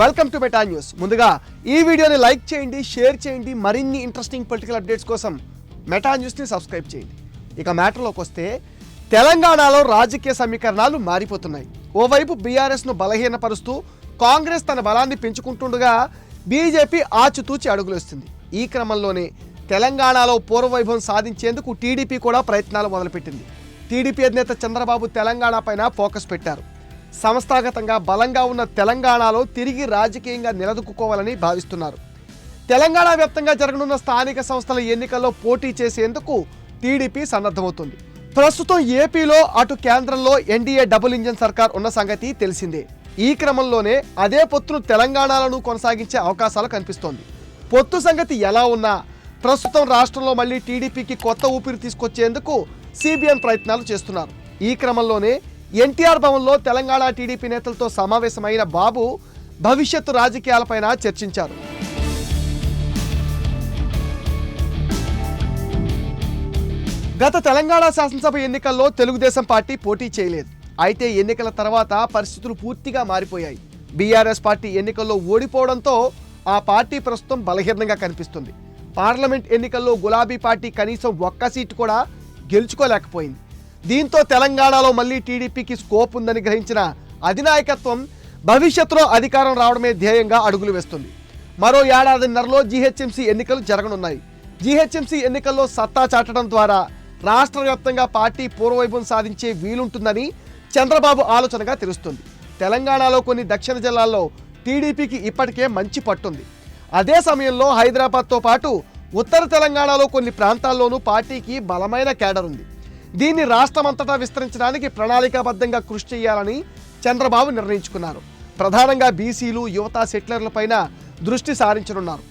Welcome to meta news ముందుగా ఈ వీడియోని లైక్ చేయండి షేర్ చేయండి. మరిన్ని ఇంట్రెస్టింగ్ పొలిటికల్ అప్డేట్స్ కోసం మెటా న్యూస్ని సబ్స్క్రైబ్ చేయండి. ఇక మ్యాటర్లోకి వస్తే తెలంగాణలో రాజకీయ సమీకరణాలు మారిపోతున్నాయి. ఓవైపు బీఆర్ఎస్ను బలహీనపరుస్తూ కాంగ్రెస్ తన బలాన్ని పెంచుకుంటుండగా బీజేపీ ఆచితూచి అడుగులేస్తుంది. ఈ క్రమంలోనే తెలంగాణలో పూర్వవైభవం సాధించేందుకు టీడీపీ కూడా ప్రయత్నాలు మొదలుపెట్టింది. టీడీపీ అధినేత చంద్రబాబు తెలంగాణ పైన ఫోకస్ పెట్టారు. సంస్థాగతంగా బలంగా ఉన్న తెలంగాణలో తిరిగి రాజకీయంగా నిలదొక్కుకోవాలని భావిస్తున్నారు. తెలంగాణ వ్యాప్తంగా జరగనున్న స్థానిక సంస్థల ఎన్నికల్లో పోటీ చేసేందుకు టీడీపీ సన్నద్ధమవుతుంది. ప్రస్తుతం ఏపీలో అటు కేంద్రంలో ఎన్డీఏ డబుల్ ఇంజన్ సర్కార్ ఉన్న సంగతి తెలిసిందే. ఈ క్రమంలోనే అదే పొత్తును తెలంగాణలను కొనసాగించే అవకాశాలు కనిపిస్తోంది. పొత్తు సంగతి ఎలా ఉన్నా ప్రస్తుతం రాష్ట్రంలో మళ్ళీ టీడీపీకి కొత్త ఊపిరి తీసుకొచ్చేందుకు సిబిఎన్ ప్రయత్నాలు చేస్తున్నారు. ఈ క్రమంలోనే ఎన్టీఆర్ భవన్లో తెలంగాణ టీడీపీ నేతలతో సమావేశమైన బాబు భవిష్యత్తు రాజకీయాలపైన చర్చించారు. గత తెలంగాణ శాసనసభ ఎన్నికల్లో తెలుగుదేశం పార్టీ పోటీ చేయలేదు. అయితే ఎన్నికల తర్వాత పరిస్థితులు పూర్తిగా మారిపోయాయి. బీఆర్ఎస్ పార్టీ ఎన్నికల్లో ఓడిపోవడంతో ఆ పార్టీ ప్రస్తుతం బలహీనంగా కనిపిస్తుంది. పార్లమెంట్ ఎన్నికల్లో గులాబీ పార్టీ కనీసం ఒక్క సీటు కూడా గెలుచుకోలేకపోయింది. దీంతో తెలంగాణలో మళ్ళీ టీడీపీకి స్కోప్ ఉందని గ్రహించిన అధినాయకత్వం భవిష్యత్తులో అధికారం రావడమే ధ్యేయంగా అడుగులు వేస్తుంది. మరో ఏడాదిన్నరలో జీహెచ్ఎంసీ ఎన్నికలు జరగనున్నాయి. జీహెచ్ఎంసీ ఎన్నికల్లో సత్తా చాటడం ద్వారా రాష్ట్ర వ్యాప్తంగా పార్టీ పూర్వవైభవం సాధించే వీలుంటుందని చంద్రబాబు ఆలోచనగా తెలుస్తుంది. తెలంగాణలో కొన్ని దక్షిణ జిల్లాల్లో టీడీపీకి ఇప్పటికే మంచి పట్టుంది. అదే సమయంలో హైదరాబాద్తో పాటు ఉత్తర తెలంగాణలో కొన్ని ప్రాంతాల్లోనూ పార్టీకి బలమైన కేడర్ ఉంది. దీన్ని రాష్ట్రమంతటా విస్తరించడానికి ప్రణాళికాబద్ధంగా కృషి చేయాలని చంద్రబాబు నిర్ణయించుకున్నారు. ప్రధానంగా బీసీలు యువత సెటిలర్లపైన దృష్టి సారించనున్నారు.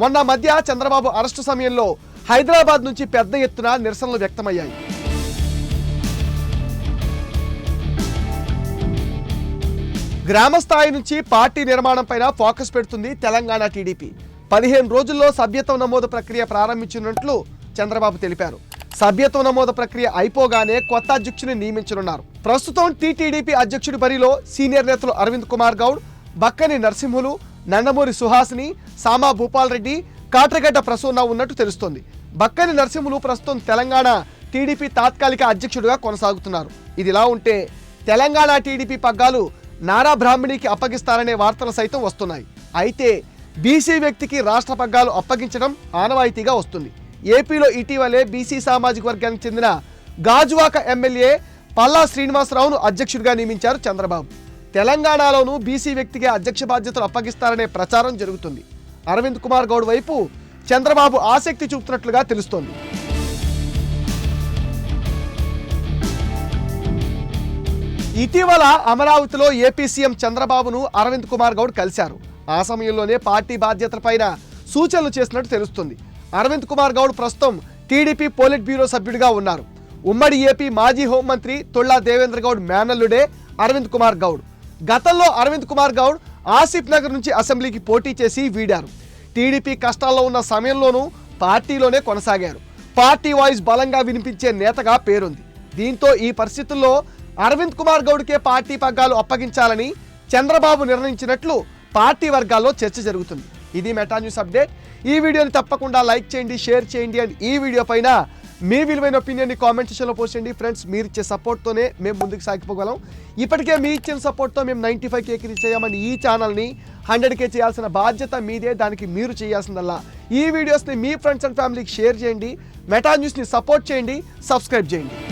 మొన్న మధ్య చంద్రబాబు అరెస్టు సమయంలో హైదరాబాద్ నుంచి పెద్ద ఎత్తున నిరసనలు వ్యక్తమయ్యాయి. గ్రామ స్థాయి నుంచి పార్టీ నిర్మాణంపైన ఫోకస్ పెడుతుంది తెలంగాణ టీడీపీ. పదిహేను రోజుల్లో సభ్యత్వం నమోదు ప్రక్రియ ప్రారంభించినట్లు చంద్రబాబు తెలిపారు. సభ్యత్వ నమోదు ప్రక్రియ అయిపోగానే కొత్త అధ్యక్షుని నియమించనున్నారు. ప్రస్తుతం టీటీడీపీ అధ్యక్షుడి బరిలో సీనియర్ నేతలు అరవింద్ కుమార్ గౌడ్ బక్కని నరసింహులు నందమూరి సుహాసిని సామా భూపాల్ రెడ్డి కాట్రగడ్డ ప్రసూన ఉన్నట్టు తెలుస్తోంది. బక్కని నరసింహులు ప్రస్తుతం తెలంగాణ టీడీపీ తాత్కాలిక అధ్యక్షుడిగా కొనసాగుతున్నారు. ఇదిలా ఉంటే తెలంగాణ టీడీపీ పగ్గాలు నారా బ్రాహ్మణికి అప్పగిస్తారనే వార్తలు సైతం వస్తున్నాయి. అయితే బీసీ వ్యక్తికి రాష్ట్ర పగ్గాలు అప్పగించడం ఆనవాయితీగా వస్తుంది. ఏపీలో ఇటీవలే బీసీ సామాజిక వర్గానికి చెందిన గాజువాక ఎమ్మెల్యే పల్లా శ్రీనివాసరావును అధ్యక్షుడిగా నియమించారు చంద్రబాబు. తెలంగాణలోనూ బీసీ వ్యక్తికి అధ్యక్ష బాధ్యతలు అప్పగిస్తారనే ప్రచారం జరుగుతుంది. అరవింద్ కుమార్ గౌడ్ వైపు చంద్రబాబు ఆసక్తి చూపుతున్నట్లుగా తెలుస్తోంది. ఇటీవల అమరావతిలో ఏపీ సీఎం చంద్రబాబును అరవింద్ కుమార్ గౌడ్ కలిశారు. ఆ సమయంలోనే పార్టీ బాధ్యతలపైన సూచనలు చేసినట్టు తెలుస్తుంది. అరవింద్ కుమార్ గౌడ్ ప్రస్తుతం టీడీపీ పోలిట్ బ్యూరో సభ్యుడిగా ఉన్నారు. ఉమ్మడి ఏపీ మాజీ హోంమంత్రి తొళ్ళా దేవేంద్ర గౌడ్ మేనల్లుడే అరవింద్ కుమార్ గౌడ్. గతంలో అరవింద్ కుమార్ గౌడ్ ఆసిఫ్ నగర్ నుంచి అసెంబ్లీకి పోటీ చేసి వీడారు. టీడీపీ కష్టాల్లో ఉన్న సమయంలోనూ పార్టీలోనే కొనసాగారు. పార్టీ వాయిస్ బలంగా వినిపించే నేతగా పేరుంది. దీంతో ఈ పరిస్థితుల్లో అరవింద్ కుమార్ గౌడ్కే పార్టీ పగ్గాలు అప్పగించాలని చంద్రబాబు నిర్ణయించినట్లు పార్టీ వర్గాల్లో చర్చ జరుగుతుంది. ఇది మెటా న్యూస్ అప్డేట్. ఈ వీడియోని తప్పకుండా లైక్ చేయండి షేర్ చేయండి అండ్ ఈ వీడియో పైన మీ విలువైన ఒపీనియన్ని కామెంట్ సెక్షన్లో పోస్ట్ చేయండి. ఫ్రెండ్స్ మీరు ఇచ్చే సపోర్ట్తోనే మేము ముందుకు సాగిపోగలం. ఇప్పటికే మీ ఇచ్చిన సపోర్ట్తో మేము నైంటీ ఫైవ్ కేకి రీచ్ అయ్యామని ఈ ఛానల్ని హండ్రెడ్ కే చేయాల్సిన బాధ్యత మీదే దానికి మీరు చేయాల్సిందల్లా. ఈ వీడియోస్ని మీ ఫ్రెండ్స్ అండ్ ఫ్యామిలీకి షేర్ చేయండి. మెటా న్యూస్ని సపోర్ట్ చేయండి సబ్స్క్రైబ్ చేయండి.